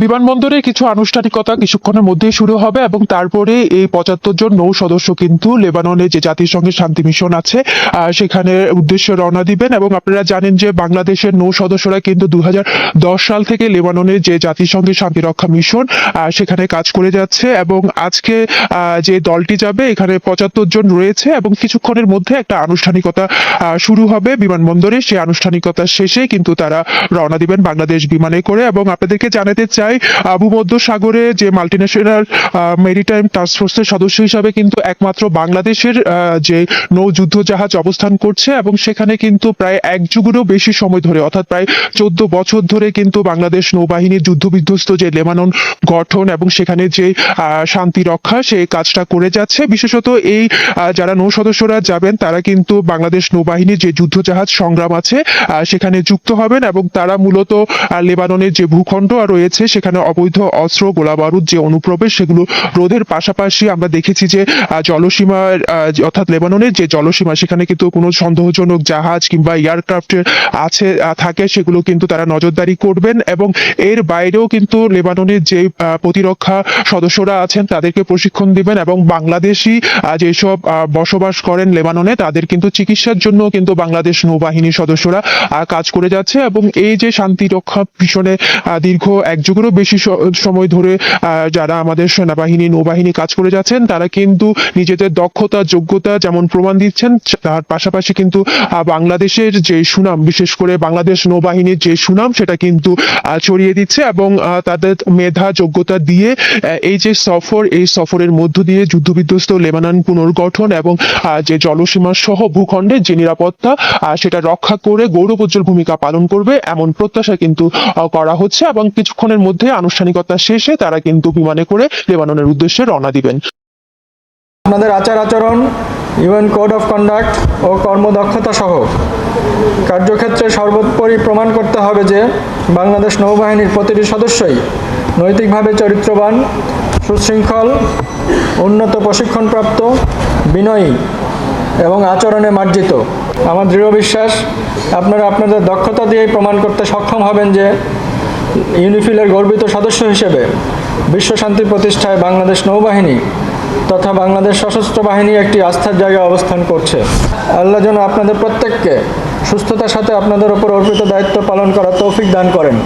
বিমানবন্দরে কিছু আনুষ্ঠানিকতা কিছুক্ষণের মধ্যেই শুরু হবে এবং তারপরে এই পঁচাত্তর জন নৌ সদস্য কিন্তু লেবাননে যে জাতিসংঘের শান্তি মিশন আছে সেখানে উদ্দেশ্যে রওনা দিবেন এবং আপনারা জানেন যে বাংলাদেশের নৌ সদস্যরা কিন্তু দু হাজার দশ সাল থেকে লেবাননের যে জাতিসংঘের শান্তিরক্ষা মিশন সেখানে কাজ করে যাচ্ছে এবং আজকে যে দলটি যাবে, এখানে পঁচাত্তর জন রয়েছে এবং কিছুক্ষণের মধ্যে একটা আনুষ্ঠানিকতা শুরু হবে বিমানবন্দরে। সেই আনুষ্ঠানিকতা শেষে কিন্তু তারা রওনা দিবেন বাংলাদেশ বিমানে করে এবং আপনাদেরকে জানাতে চাই। আবু মধ্য সাগরে যে মাল্টিন্যাশনাল মেরিটাইম টাস্কফোর্সের সদস্য হিসাবে কিন্তু একমাত্র বাংলাদেশের যে নৌ যুদ্ধ জাহাজ অবস্থান করছে এবং সেখানে কিন্তু প্রায় এক যুগেরও বেশি সময় ধরে, অর্থাৎ প্রায় চোদ্দ বছর ধরে কিন্তু বাংলাদেশ নৌবাহিনীর যুদ্ধবিধ্বস্ত যে লেবানন গঠন এবং সেখানে যে শান্তি রক্ষা সেই কাজটা করে যাচ্ছে। বিশেষত এই যারা নৌ সদস্যরা যাবেন, তারা কিন্তু বাংলাদেশ নৌবাহিনীর যে যুদ্ধ জাহাজ সংগ্রাম আছে সেখানে যুক্ত হবেন এবং তারা মূলত লেবাননের যে ভূখণ্ড রয়েছে সেখানে অবৈধ অস্ত্র, গোলাবারুদ যে অনুপ্রবেশ, সেগুলো রোধের পাশাপাশি আমরা দেখেছি যে জলসীমার অর্থাৎ লেবাননের যে জলসীমা, সেখানে কিন্তু কোনো সন্দেহজনক জাহাজ কিংবা এয়ারক্রাফটের আছে থাকে, সেগুলো কিন্তু তারা নজরদারি করবেন এবং এর বাইরেও কিন্তু লেবাননের যে প্রতিরক্ষা সদস্যরা আছেন, তাদেরকে প্রশিক্ষণ দিবেন এবং বাংলাদেশি যেসব বসবাস করেন লেবাননে, তাদের কিন্তু চিকিৎসার জন্য কিন্তু বাংলাদেশ নৌবাহিনীর সদস্যরা কাজ করে যাচ্ছে এবং এই যে শান্তি রক্ষা পিছনে দীর্ঘ এক যুগেরও বেশি সময় ধরে যারা আমাদের সেনাবাহিনী, নৌবাহিনী কাজ করে যাচ্ছেন, তারা কিন্তু নিজেদের দক্ষতা, যোগ্যতা যেমন প্রমাণ দিচ্ছেন তার পাশাপাশি কিন্তু বাংলাদেশের যে সুনাম, বিশেষ করে বাংলাদেশ নৌবাহিনীর যে সুনাম, সেটা কিন্তু ছড়িয়ে দিচ্ছে এবং তাদের মেধা, যোগ্যতা দিয়ে এই যে সফর, এই সফরের মধ্য দিয়ে যুদ্ধবিধ্বস্ত লেবানন পুনর্গঠন এবং যে জলসীমা সহ ভূখণ্ডের যে নিরাপত্তা সেটা রক্ষা করে গৌরবোজ্জ্বল ভূমিকা পালন করবে, এমন প্রত্যাশা কিন্তু করা হচ্ছে এবং কিছুক্ষণের মধ্যে আনুষ্ঠানিকতা শেষে তারা কিন্তু বিমানে করে লেবাননের উদ্দেশ্যে রওনা দিবেন। আপনাদের আচার আচরণ ইউএন কোড অফ কন্ডাক্ট ও কর্মদক্ষতা সহ কার্যক্ষেত্রে সর্বোপরি প্রমাণ করতে হবে যে বাংলাদেশ নৌবাহিনীর প্রতিটি সদস্যই নৈতিকভাবে চরিত্রবান, সুশৃঙ্খল, উন্নত প্রশিক্ষণপ্রাপ্ত, বিনয়ী এবং আচরণে মার্জিত। আমার দৃঢ় বিশ্বাস, আপনারা আপনাদের দক্ষতা দিয়েই প্রমাণ করতে সক্ষম হবেন যে ইউনিফিলের গর্বিত সদস্য হিসেবে বিশ্বশান্তি প্রতিষ্ঠায় বাংলাদেশ নৌবাহিনী তথা বাংলাদেশ সশস্ত্র বাহিনী একটি আস্থার জায়গায় অবস্থান করছে। আল্লাহ যেন আপনাদের প্রত্যেককে সুস্থতার সাথে আপনাদের ওপর অর্পিত দায়িত্ব পালন করা তৌফিক দান করেন।